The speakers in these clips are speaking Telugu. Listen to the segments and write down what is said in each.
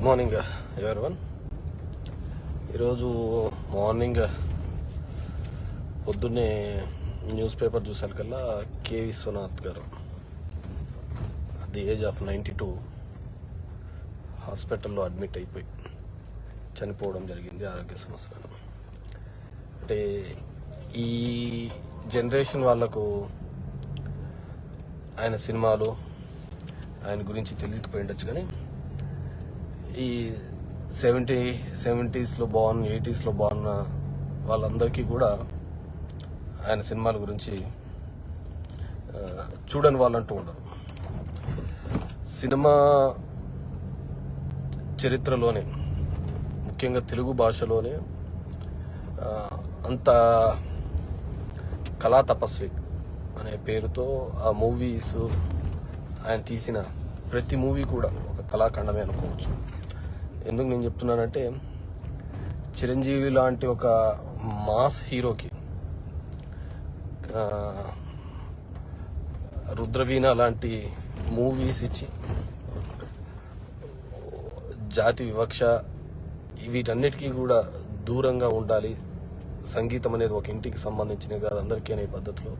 Good morning everyone. ఈరోజు మార్నింగ్ పొద్దున్నే న్యూస్ పేపర్ చూసాకల్లా కె విశ్వనాథ్ గారు the age of ninety two హాస్పిటల్లో అడ్మిట్ అయిపోయి చనిపోవడం జరిగింది ఆరోగ్య సమస్యలు అంటే ఈ జనరేషన్ వాళ్ళకు ఆయన సినిమాలు ఆయన గురించి తెలియకపోయి ఉండొచ్చు కానీ ఈ సెవెంటీ సెవెంటీస్లో బాగున్న ఎయిటీస్లో బాగున్న వాళ్ళందరికీ కూడా ఆయన సినిమాల గురించి చూడని వాళ్ళంటూ ఉండరు. సినిమా చరిత్రలోనే ముఖ్యంగా తెలుగు భాషలోనే అంత కళా తపస్వి అనే పేరుతో ఆ మూవీస్ ఆయన తీసిన ప్రతి మూవీ కూడా ఒక కళాఖండమే అనుకోవచ్చు. ఎందుకు నేను చెప్తున్నానంటే చిరంజీవి లాంటి ఒక మాస్ హీరోకి రుద్రవీణ లాంటి మూవీస్ ఇచ్చి జాతి వివక్ష వీటన్నిటికీ కూడా దూరంగా ఉండాలి. సంగీతం అనేది ఒక ఇంటికి సంబంధించినవి కాదు అందరికీ అనే పద్ధతిలో.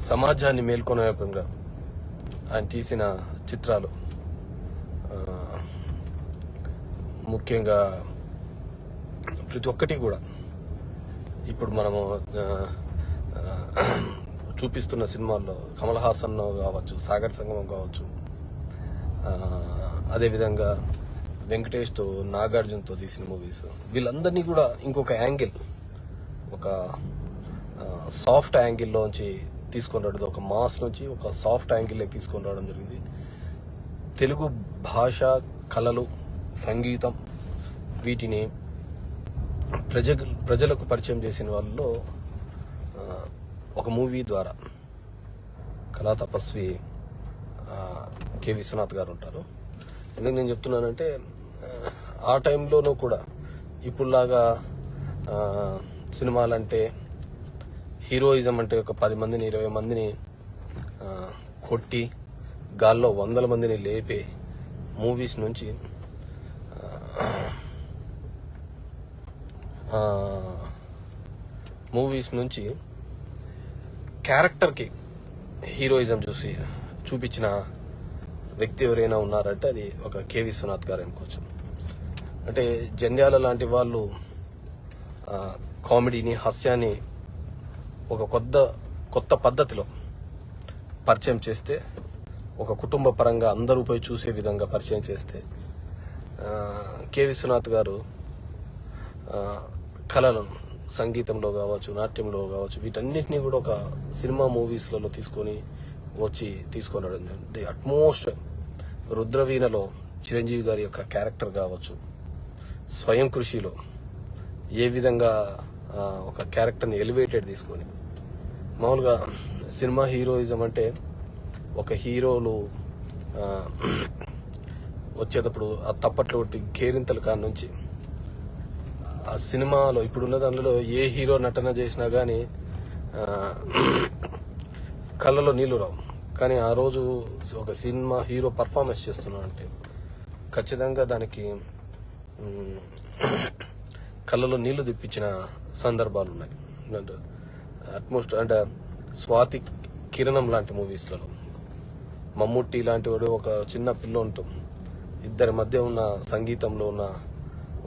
సమాజాన్ని మేల్కొనే రకంగా ఆయన తీసిన చిత్రాలు ఆ, ముఖ్యంగా ప్రతి ఒక్కటి కూడా. ఇప్పుడు మనము చూపిస్తున్న సినిమాల్లో కమల్ హాసన్ కావచ్చు సాగర్ సంగమం కావచ్చు అదేవిధంగా వెంకటేష్తో నాగార్జునతో తీసిన మూవీస్ వీళ్ళందరినీ కూడా ఇంకొక యాంగిల్ ఒక సాఫ్ట్ యాంగిల్లోంచి తీసుకొని రావడం ఒక మాస్ నుంచి ఒక సాఫ్ట్ యాంగిల్లోకి తీసుకొని రావడం జరిగింది. తెలుగు భాష కళలు సంగీతం వీటిని ప్రజ ప్రజలకు పరిచయం చేసిన వాళ్ళలో ఒక మూవీ ద్వారా కళా తపస్వి కె. విశ్వనాథ్ గారు ఉంటారు. ఎందుకు నేను చెప్తున్నానంటే ఆ, ఆ టైంలోనూ కూడా ఇప్పుడులాగా సినిమాలంటే హీరోయిజం అంటే ఒక పది మందిని ఇరవై మందిని కొట్టి గాల్లో వందల మందిని లేపే మూవీస్ నుంచి మూవీస్ నుంచి క్యారెక్టర్కి హీరోయిజం చూసి చూపించిన వ్యక్తి ఎవరైనా ఉన్నారంటే అది ఒక కె విశ్వనాథ్ గారు అనుకోవచ్చు అంటే జంధ్యాల లాంటి వాళ్ళు కామెడీని హాస్యాన్ని ఒక కొత్త కొత్త పద్ధతిలో పరిచయం చేస్తే ఒక కుటుంబ పరంగా అందరూ పోయి చూసే విధంగా పరిచయం చేస్తే కె విశ్వనాథ్ గారు కళలను సంగీతంలో కావచ్చు నాట్యంలో కావచ్చు వీటన్నిటిని కూడా ఒక సినిమా మూవీస్లలో తీసుకొని వచ్చి తీసుకొని ది అట్మోస్ట్ రుద్రవీణలో చిరంజీవి గారి యొక్క క్యారెక్టర్ కావచ్చు స్వయం కృషిలో ఏ విధంగా ఒక క్యారెక్టర్ని ఎలివేటెడ్ తీసుకొని. మామూలుగా సినిమా హీరోయిజం అంటే ఒక హీరోలు వచ్చేటప్పుడు ఆ తప్పట్లు కొట్టి కాని కాడ నుంచి ఆ సినిమాలో ఇప్పుడున్న దానిలో ఏ హీరో నటన చేసినా కానీ కళ్ళలో నీళ్ళు రావు. కానీ ఆ రోజు ఒక సినిమా హీరో పర్ఫార్మెన్స్ చేస్తున్నాడంటే ఖచ్చితంగా దానికి కళ్ళలో నీళ్ళు తెప్పించిన సందర్భాలు ఉన్నాయి. అట్మోస్ట్ అంటే స్వాతి కిరణం లాంటి మూవీస్లలో మమ్ముట్టి లాంటి వాడు ఒక చిన్న పిల్లోనితో ఇద్దరి మధ్య ఉన్న సంగీతంలో ఉన్న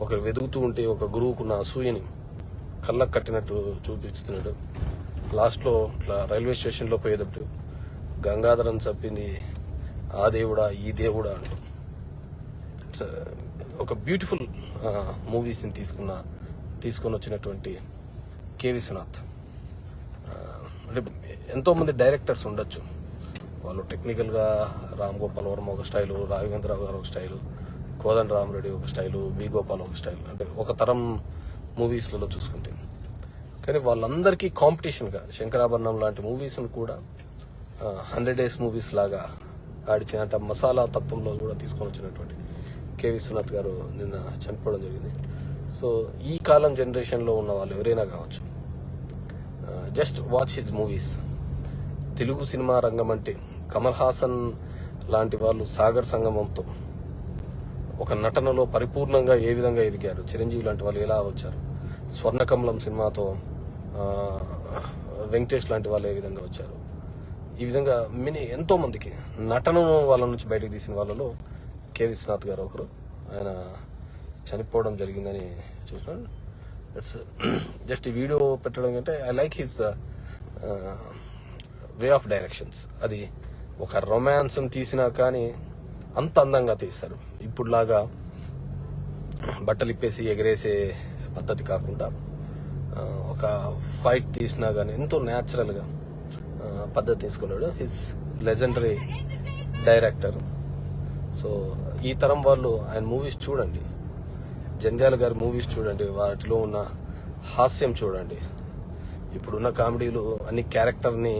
ఒకరు వెదుగుతూ ఉంటే ఒక గురువుకున్న అసూయని కళ్ళకు కట్టినట్టు చూపిస్తున్నాడు. లాస్ట్లో ఇట్లా రైల్వే స్టేషన్లో పోయేటప్పుడు గంగాధరం చెప్పింది ఆ దేవుడా ఈ దేవుడా అంటూ. ఇట్స్ ఒక బ్యూటిఫుల్ మూవీస్ని తీసుకున్న తీసుకొని వచ్చినటువంటి కె విశ్వనాథ్ అంటే ఎంతోమంది డైరెక్టర్స్ ఉండొచ్చు. వాళ్ళు టెక్నికల్గా రామ్ గోపాల్ వర్మ ఒక స్టైలు రాఘవేంద్రరావు గారు ఒక స్టైలు కోదన్ రామరెడ్డి ఒక స్టైలు బి గోపాల్ ఒక స్టైల్ అంటే ఒక తరం మూవీస్లలో చూసుకుంటే. కానీ వాళ్ళందరికీ కాంపిటీషన్గా శంకరాభరణం లాంటి మూవీస్ను కూడా హండ్రెడ్ డేస్ మూవీస్ లాగా ఆడిచిన అంటే మసాలా తత్వంలో కూడా తీసుకొని వచ్చినటువంటి కే విశ్వనాథ్ గారు నిన్న చనిపోవడం జరిగింది. సో ఈ కాలం జనరేషన్లో ఉన్న వాళ్ళు ఎవరైనా కావచ్చు just watch his movies. Telugu cinema రంగం అంటే కమల్ హాసన్ లాంటి వాళ్ళు సాగర్ సంగమంతో ఒక నటనలో పరిపూర్ణంగా ఏ విధంగా ఎదిగారు? చిరంజీవి లాంటి వాళ్ళు ఎలా వచ్చారు? స్వర్ణకమలం సినిమాతో వెంకటేష్ లాంటి వాళ్ళు ఏ విధంగా వచ్చారు? ఈ విధంగా మినీ ఎంతో మందికి నటనను వాళ్ళ నుంచి బయటకు తీసిన వాళ్ళలో కె విశ్వనాథ్ గారు ఒకరు. ఆయన చనిపోవడం జరిగిందని చూసినాను ఇట్స్ జస్ట్ ఈ వీడియో పెట్టడం కంటే I like his way of directions అది ఒక రొమాన్స్ తీసినా కానీ అంత అందంగా తీస్తారు. ఇప్పుడులాగా బట్టలు ఇప్పేసి ఎగరేసే పద్ధతి కాకుండా ఒక ఫైట్ తీసినా కానీ ఎంతో న్యాచురల్గా పద్ధతి తీసుకున్నాడు. హిస్ లెజెండరీ డైరెక్టర్ సో ఈ తరం వాళ్ళు ఆయన మూవీస్ చూడండి. జంధ్యాల గారి మూవీస్ చూడండి. వాటిలో ఉన్న హాస్యం చూడండి. ఇప్పుడున్న కామెడీలు అన్ని క్యారెక్టర్ని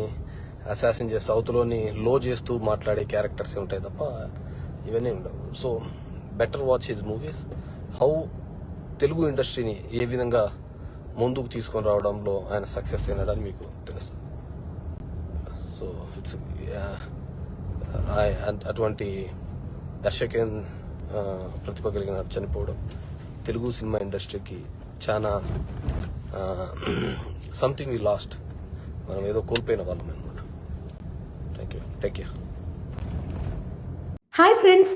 అసాసిన్ చేసి సౌత్లోని లో చేస్తూ మాట్లాడే క్యారెక్టర్స్ ఉంటాయి తప్ప ఇవన్నీ ఉండవు. So better watch his movies how Telugu ఇండస్ట్రీని ఏ విధంగా ముందుకు తీసుకొని రావడంలో ఆయన సక్సెస్ అయినాడని మీకు తెలుసు సో ఇట్స్ అటువంటి దర్శకన్ ప్రతిభ కలిగిన చనిపోవడం తెలుగు సినిమా ఇండస్ట్రీకి చాలా సంథింగ్ వి లాస్ట్ మనం ఏదో కోల్పోయిన వాళ్ళం అనమాట thank you take care hi friends